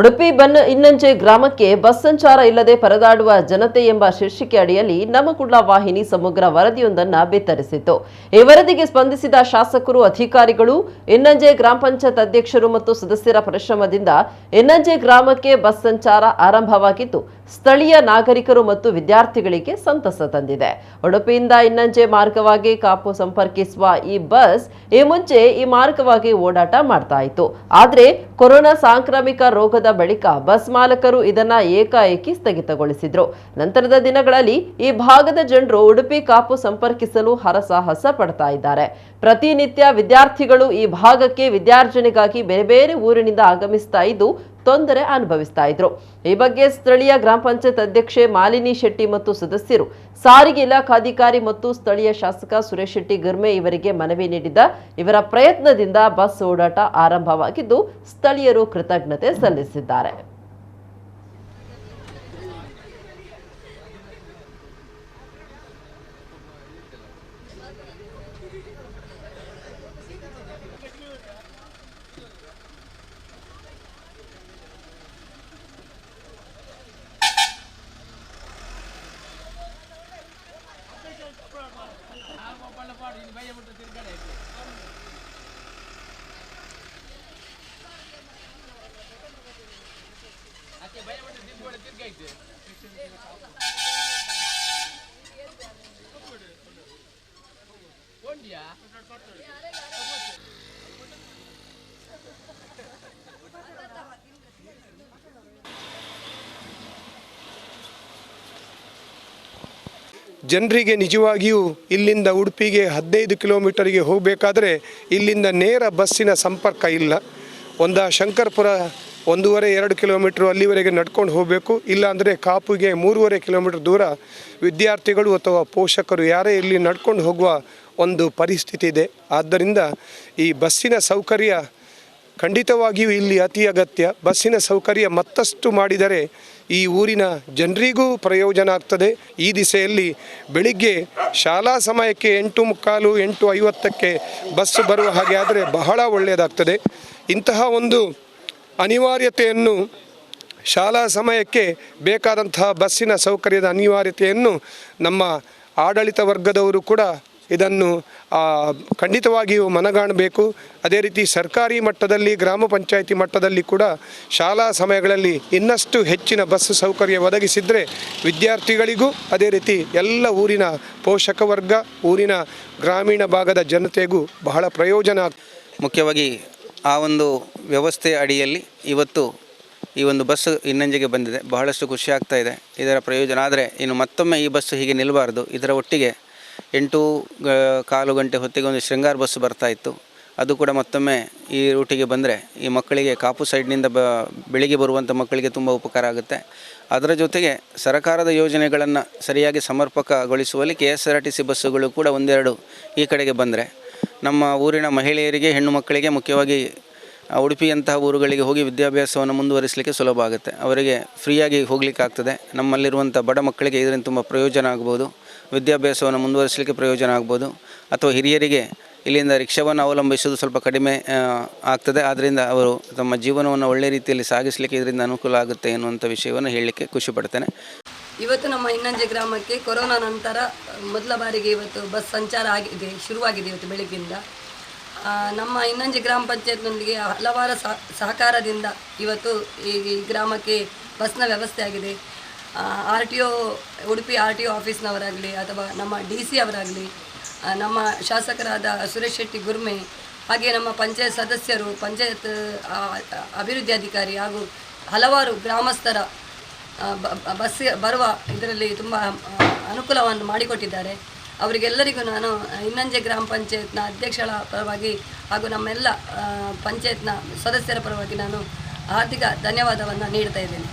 ಉಡುಪಿ ಇನ್ನಂಜೆ ಗ್ರಾಮಕ್ಕೆ ಬಸ್ ಸಂಚಾರ ಇಲ್ಲದೆ ಪರದಾಡುವ ಜನತೆ ಎಂಬ ಶೀರ್ಷಿಕೆ ಅಡಿಯಲ್ಲಿ ನಮ್ಮ ವಾಹಿನಿ ಸಮಗ್ರ ವರದಿಯೊಂದನ್ನು ಬಿತ್ತರಿಸಿತ್ತು. ಈ ವರದಿಗೆ ಸ್ಪಂದಿಸಿದ ಶಾಸಕರು, ಅಧಿಕಾರಿಗಳು ಇನ್ನಂಜೆ ಗ್ರಾಮ ಪಂಚಾಯತ್ ಅಧ್ಯಕ್ಷರು ಮತ್ತು ಸದಸ್ಯರ ಪರಿಶ್ರಮದಿಂದ ಇನ್ನಂಜೆ ಗ್ರಾಮಕ್ಕೆ ಬಸ್ ಸಂಚಾರ ಆರಂಭವಾಗಿದ್ದು, ಸ್ಥಳೀಯ ನಾಗರಿಕರು ಮತ್ತು ವಿದ್ಯಾರ್ಥಿಗಳಿಗೆ ಸಂತಸ ತಂದಿದೆ. ಉಡುಪಿಯಿಂದ ಇನ್ನಂಜೆ ಮಾರ್ಗವಾಗಿ ಕಾಪು ಸಂಪರ್ಕಿಸುವ ಈ ಬಸ್ ಈ ಮುಂಚೆ ಈ ಮಾರ್ಗವಾಗಿ ಓಡಾಟ ಮಾಡ್ತಾ ಇತ್ತು. ಆದರೆ ಕೊರೋನಾ ಸಾಂಕ್ರಾಮಿಕ ರೋಗದ ಬಳಿಕ ಬಸ್ ಮಾಲಕರು ಇದನ್ನ ಏಕಾಏಕಿ ಸ್ಥಗಿತಗೊಳಿಸಿದ್ರು. ನಂತರದ ದಿನಗಳಲ್ಲಿ ಈ ಭಾಗದ ಜನರು ಉಡುಪಿ ಕಾಪು ಸಂಪರ್ಕಿಸಲು ಹರಸಾಹಸ ಪಡ್ತಾ ಇದ್ದಾರೆ. ಪ್ರತಿನಿತ್ಯ ವಿದ್ಯಾರ್ಥಿಗಳು ಈ ಭಾಗಕ್ಕೆ ವಿದ್ಯಾರ್ಜನೆಗಾಗಿ ಬೇರೆ ಬೇರೆ ಊರಿನಿಂದ ಆಗಮಿಸ್ತಾ ಇದ್ದು ತೊಂದರೆ ಅನುಭವಿಸ್ತಾ ಇದ್ರು. ಈ ಬಗ್ಗೆ ಸ್ಥಳೀಯ ಗ್ರಾಮ ಪಂಚಾಯತ್ ಅಧ್ಯಕ್ಷೆ ಮಾಲಿನಿ ಶೆಟ್ಟಿ ಮತ್ತು ಸದಸ್ಯರು, ಸಾರಿಗೆ ಇಲಾಖಾಧಿಕಾರಿ ಮತ್ತು ಸ್ಥಳೀಯ ಶಾಸಕ ಸುರೇಶ್ ಶೆಟ್ಟಿ ಗರ್ಮೆ ಇವರಿಗೆ ಮನವಿ ನೀಡಿದ್ದ ಇವರ ಪ್ರಯತ್ನದಿಂದ ಬಸ್ ಓಡಾಟ ಆರಂಭವಾಗಿದ್ದು, ಸ್ಥಳೀಯರು ಕೃತಜ್ಞತೆ ಸಲ್ಲಿಸಿದ್ದಾರೆ. ಜನರಿಗೆ ನಿಜವಾಗಿಯೂ ಇಲ್ಲಿಂದ ಉಡುಪಿಗೆ ಹದಿನೈದು ಕಿಲೋಮೀಟರಿಗೆ ಹೋಗಬೇಕಾದ್ರೆ ಇಲ್ಲಿಂದ ನೇರ ಬಸ್ಸಿನ ಸಂಪರ್ಕ ಇಲ್ಲ. ಒಂದು ಶಂಕರ್ಪುರ ಒಂದೂವರೆ, ಎರಡು ಕಿಲೋಮೀಟ್ರ್ ಅಲ್ಲಿವರೆಗೆ ನಡ್ಕೊಂಡು ಹೋಗಬೇಕು. ಇಲ್ಲಾಂದರೆ ಕಾಪುಗೆ ಮೂರುವರೆ ಕಿಲೋಮೀಟ್ರ್ ದೂರ ವಿದ್ಯಾರ್ಥಿಗಳು ಅಥವಾ ಪೋಷಕರು ಯಾರೇ ಇಲ್ಲಿ ನಡ್ಕೊಂಡು ಹೋಗುವ ಒಂದು ಪರಿಸ್ಥಿತಿ ಇದೆ. ಆದ್ದರಿಂದ ಈ ಬಸ್ಸಿನ ಸೌಕರ್ಯ ಖಂಡಿತವಾಗಿಯೂ ಇಲ್ಲಿ ಅತಿ ಅಗತ್ಯ. ಬಸ್ಸಿನ ಸೌಕರ್ಯ ಮತ್ತಷ್ಟು ಮಾಡಿದರೆ ಈ ಊರಿನ ಜನರಿಗೂ ಪ್ರಯೋಜನ ಆಗ್ತದೆ. ಈ ದಿಸೆಯಲ್ಲಿ ಬೆಳಿಗ್ಗೆ ಶಾಲಾ ಸಮಯಕ್ಕೆ ಎಂಟು ಮುಕ್ಕಾಲು, ಎಂಟು ಐವತ್ತಕ್ಕೆ ಬಸ್ ಬರುವ ಹಾಗೆ ಆದರೆ ಬಹಳ ಒಳ್ಳೆಯದಾಗ್ತದೆ. ಇಂತಹ ಒಂದು ಅನಿವಾರ್ಯತೆಯನ್ನು ಶಾಲಾ ಸಮಯಕ್ಕೆ ಬೇಕಾದಂತಹ ಬಸ್ಸಿನ ಸೌಕರ್ಯದ ಅನಿವಾರ್ಯತೆಯನ್ನು ನಮ್ಮ ಆಡಳಿತ ವರ್ಗದವರು ಕೂಡ ಇದನ್ನು ಖಂಡಿತವಾಗಿಯೂ ಮನಗಾಣಬೇಕು. ಅದೇ ರೀತಿ ಸರ್ಕಾರಿ ಮಟ್ಟದಲ್ಲಿ, ಗ್ರಾಮ ಪಂಚಾಯಿತಿ ಮಟ್ಟದಲ್ಲಿ ಕೂಡ ಶಾಲಾ ಸಮಯಗಳಲ್ಲಿ ಇನ್ನಷ್ಟು ಹೆಚ್ಚಿನ ಬಸ್ ಸೌಕರ್ಯ ಒದಗಿಸಿದರೆ ವಿದ್ಯಾರ್ಥಿಗಳಿಗೂ ಅದೇ ರೀತಿ ಎಲ್ಲ ಊರಿನ ಪೋಷಕ ವರ್ಗ, ಊರಿನ ಗ್ರಾಮೀಣ ಭಾಗದ ಜನತೆಗೂ ಬಹಳ ಪ್ರಯೋಜನ ಮುಖ್ಯವಾಗಿ ಆ ಒಂದು ವ್ಯವಸ್ಥೆ ಅಡಿಯಲ್ಲಿ ಇವತ್ತು ಈ ಒಂದು ಬಸ್ ಇನ್ನಂಜಿಗೆ ಬಂದಿದೆ. ಬಹಳಷ್ಟು ಖುಷಿ ಆಗ್ತಾ ಇದೆ. ಇದರ ಪ್ರಯೋಜನ ಆದರೆ ಇನ್ನು ಮತ್ತೊಮ್ಮೆ ಈ ಬಸ್ ಹೀಗೆ ನಿಲ್ಲಬಾರ್ದು ಇದರ ಒಟ್ಟಿಗೆ ಎಂಟು ಕಾಲು ಗಂಟೆ ಹೊತ್ತಿಗೆ ಒಂದು ಶೃಂಗಾರ ಬಸ್ ಬರ್ತಾ ಇತ್ತು. ಅದು ಕೂಡ ಮತ್ತೊಮ್ಮೆ ಈ ರೂಟಿಗೆ ಬಂದರೆ ಈ ಮಕ್ಕಳಿಗೆ ಕಾಪು ಸೈಡ್ನಿಂದ ಬ, ಬೆಳಿಗ್ಗೆ ಬರುವಂಥ ಮಕ್ಕಳಿಗೆ ತುಂಬ ಉಪಕಾರ ಆಗುತ್ತೆ. ಅದರ ಜೊತೆಗೆ ಸರ್ಕಾರದ ಯೋಜನೆಗಳನ್ನು ಸರಿಯಾಗಿ ಸಮರ್ಪಕಗೊಳಿಸುವಲ್ಲಿ K S R T C ಬಸ್ಸುಗಳು ಕೂಡ ಒಂದೆರಡು ಈ ಕಡೆಗೆ ಬಂದರೆ ನಮ್ಮ ಊರಿನ ಮಹಿಳೆಯರಿಗೆ, ಹೆಣ್ಣು ಮಕ್ಕಳಿಗೆ ಮುಖ್ಯವಾಗಿ ಉಡುಪಿಯಂತಹ ಊರುಗಳಿಗೆ ಹೋಗಿ ವಿದ್ಯಾಭ್ಯಾಸವನ್ನು ಮುಂದುವರಿಸಲಿಕ್ಕೆ ಸುಲಭ ಆಗುತ್ತೆ. ಅವರಿಗೆ ಫ್ರೀಯಾಗಿ ಹೋಗಲಿಕ್ಕೆ ಆಗ್ತದೆ. ನಮ್ಮಲ್ಲಿರುವಂಥ ಬಡ ಮಕ್ಕಳಿಗೆ ಇದರಿಂದ ತುಂಬ ಪ್ರಯೋಜನ ಆಗ್ಬೋದು. ವಿದ್ಯಾಭ್ಯಾಸವನ್ನು ಮುಂದುವರಿಸಲಿಕ್ಕೆ ಪ್ರಯೋಜನ ಆಗ್ಬೋದು. ಅಥವಾ ಹಿರಿಯರಿಗೆ ಇಲ್ಲಿಂದ ರಿಕ್ಷಾವನ್ನು ಅವಲಂಬಿಸೋದು ಸ್ವಲ್ಪ ಕಡಿಮೆ ಆಗ್ತದೆ. ಆದ್ದರಿಂದ ಅವರು ತಮ್ಮ ಜೀವನವನ್ನು ಒಳ್ಳೆಯ ರೀತಿಯಲ್ಲಿ ಸಾಗಿಸಲಿಕ್ಕೆ ಇದರಿಂದ ಅನುಕೂಲ ಆಗುತ್ತೆ ಎನ್ನುವಂಥ ವಿಷಯವನ್ನು ಹೇಳಲಿಕ್ಕೆ ಖುಷಿ ಪಡ್ತೇನೆ. ಇವತ್ತು ನಮ್ಮ ಇನ್ನಂಜೆ ಗ್ರಾಮಕ್ಕೆ ಕೊರೋನಾ ನಂತರ ಮೊದಲ ಬಾರಿಗೆ ಇವತ್ತು ಬಸ್ ಸಂಚಾರ ಆಗಿದೆ, ಶುರುವಾಗಿದೆ ಇವತ್ತು ಬೆಳಗ್ಗಿಂದ ನಮ್ಮ ಇನ್ನಂಜೆ ಗ್ರಾಮ ಪಂಚಾಯತ್ನೊಂದಿಗೆ ಹಲವಾರು ಸಹ, ಸಹಕಾರದಿಂದ ಇವತ್ತು ಈ ಗ್ರಾಮಕ್ಕೆ ಬಸ್ನ ವ್ಯವಸ್ಥೆ ಆಗಿದೆ. R T O, Udupi R T O ಆಫೀಸ್ನವರಾಗಲಿ ಅಥವಾ ನಮ್ಮ ಡಿ ಸಿ ಅವರಾಗಲಿ ನಮ್ಮ ಶಾಸಕರಾದ ಸುರೇಶ್ ಶೆಟ್ಟಿ ಗುರ್ಮೆ, ಹಾಗೆ ನಮ್ಮ ಪಂಚಾಯತ್ ಸದಸ್ಯರು, ಪಂಚಾಯತ್ ಅಭಿವೃದ್ಧಿ ಅಧಿಕಾರಿ ಹಾಗೂ ಹಲವಾರು ಗ್ರಾಮಸ್ಥರ ಬಸ್ ಬರುವ ಇದರಲ್ಲಿ ತುಂಬ ಅನುಕೂಲವನ್ನು ಮಾಡಿಕೊಟ್ಟಿದ್ದಾರೆ. ಅವರಿಗೆಲ್ಲರಿಗೂ ನಾನು ಇನ್ನಂಜೆ ಗ್ರಾಮ ಪಂಚಾಯತ್ನ ಅಧ್ಯಕ್ಷರ ಪರವಾಗಿ ಹಾಗೂ ನಮ್ಮೆಲ್ಲ ಪಂಚಾಯತ್ನ ಸದಸ್ಯರ ಪರವಾಗಿ ನಾನು ಆರ್ಥಿಕ ಧನ್ಯವಾದವನ್ನು ನೀಡ್ತಾ ಇದ್ದೇನೆ.